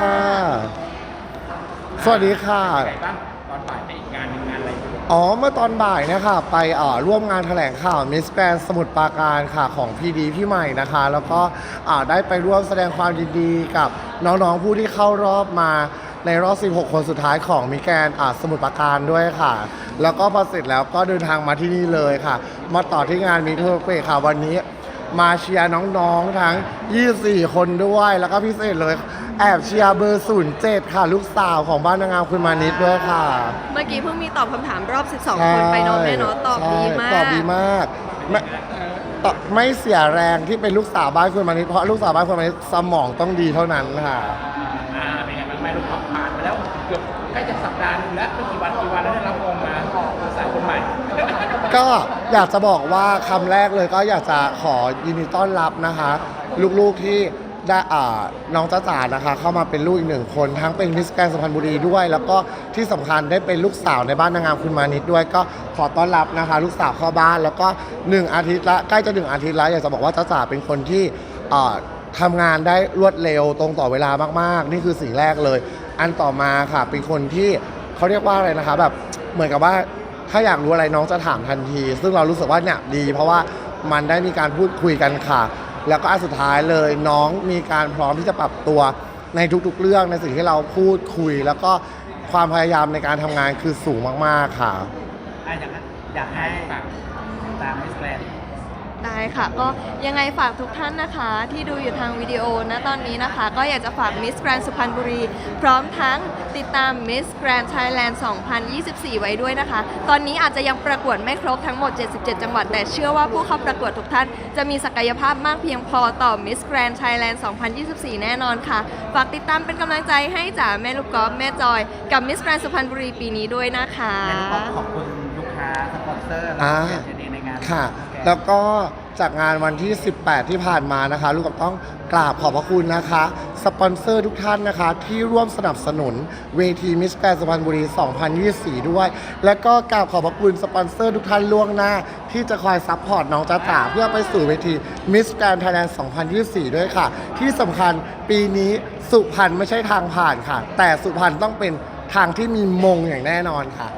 ค่ะ สวัสดีค่ะ ไหนบ้างตอนบ่ายไปอีกงานหนึ่งงานอะไรอ๋อ เมื่อตอนบ่ายเนะคะไปเอ่อร่วมงานแถลงข่าวมิสแกรนสมุทรปราการค่ะของพีดีพี่ใหม่นะคะ แล้วก็อ่าได้ไปร่วมแสดงความยินดีกับน้องๆผู้ที่เข้ารอบมาในรอบ 16 คนสุดท้ายของมิสแกรนอ่าสมุทรปราการด้วยค่ะ แล้วก็พอเสร็จแล้วก็เดินทางมาที่นี่เลยค่ะ มาต่อที่งานมิเทอร์เฟค่ะวันนี้ มาเชียร์น้องๆทั้ง 24 คนด้วยแล้วก็พิเศษเลย แอบเชียร์เบอร์ 07 ค่ะ ลูกสาวของบ้านนางงามคุณมานิดด้วยค่ะ เมื่อกี้เพิ่งมีตอบคำถามรอบ 12 คนไปเน้องแม่เนาะตอบดีมาก ใช่ตอบดีมากไม่ตอบไม่เสียแรงที่เป็นลูกสาวบ้านคุณมานิดเพราะลูกสาวบ้านคุณมานิดสมองต้องดีเท่านั้นค่ะ อ่าเป็นไงบ้างแม่ลูกผ่านมาแล้วเกือบใกล้จะสัปดาห์หนึงแล้วไม่กี่วันกี่วันแล้วได้รับมงมาสายคนใหม่ ก็ อยากจะบอกว่าคำแรกเลยก็อยากจะขอยินดีต้อนรับนะคะ ลูกๆที่ได้อ่าน้องจ้าจ๋านะคะ เข้ามาเป็นลูกอีกหนึ่งคน ทั้งเป็นมิสแกรนสุพรรณบุรีด้วย แล้วก็ที่สำคัญได้เป็นลูกสาวในบ้านนางงามคุณมานิดด้วย ก็ขอต้อนรับนะคะ ลูกสาวเข้าบ้าน แล้วก็หนึ่งอาทิตย์ละใกล้จะหนึ่งอาทิตย์ล้วอยากจะบอกว่าจ้าจ๋าเป็นคนที่อ่าทำงานได้รวดเร็วตรงต่อเวลามากๆ นี่คือสิ่งแรกเลย อันต่อมาค่ะเป็นคนที่เขาเรียกว่าอะไรนะคะแบบเหมือนกับว่า ถ้าอยากรู้อะไรน้องจะถามทันที ซึ่งเรารู้สึกว่าเนี่ยดี เพราะว่ามันได้มีการพูดคุยกันค่ะ แล้วก็อันสุดท้ายเลยน้องมีการพร้อมที่จะปรับตัวในทุกๆ เรื่องในสิ่งที่เราพูดคุย แล้วก็ความพยายามในการทำงานคือสูงมากๆค่ะ อะอยากให้อยากให้ตามมิสแกรนด์ ได้ค่ะ ก็ยังไงฝากทุกท่านนะคะ ที่ดูอยู่ทางวิดีโอนะตอนนี้นะคะ ก็อยากจะฝาก Miss Grand สุพรรณบุรี พร้อมทั้งติดตาม Miss Grand Thailand 2024 ไว้ด้วยนะคะ ตอนนี้อาจจะยังประกวดไม่ครบทั้งหมด 77 จังหวัด แต่เชื่อว่าผู้เข้าประกวดทุกท่าน จะมีศักยภาพมากเพียงพอต่อ Miss Grand Thailand 2024 แน่นอนค่ะ ฝากติดตามเป็นกำลังใจให้จ๋าแม่ลูกกอล์ฟแม่จอย กับ Miss Grand สุพรรณบุรีปีนี้ด้วยนะคะและก็ขอบคุณลูกค้าสปอนเซอร์และอ่าเพื่อนในงาน ค่ะ Miss Grand แล้วก็จากงานวันที่ 18 ที่ผ่านมานะคะ ลูกกับต้องกราบขอบพระคุณนะคะ สปอนเซอร์ทุกท่านนะคะ ที่ร่วมสนับสนุนเวทีมิสแกรนสุพรรณบุรี 2024 ด้วย และก็กราบขอบพระคุณสปอนเซอร์ทุกท่านล่วงหน้า ที่จะคอยซัพพอร์ตน้องจ้าจ๋าเพื่อไปสู่เวทีมิสแกรนไทยแลนด์ 2024 ด้วยค่ะ ที่สำคัญปีนี้สุพรรณไม่ใช่ทางผ่านค่ะ แต่สุพรรณต้องเป็นทางที่มีมงอย่างแน่นอนค่ะ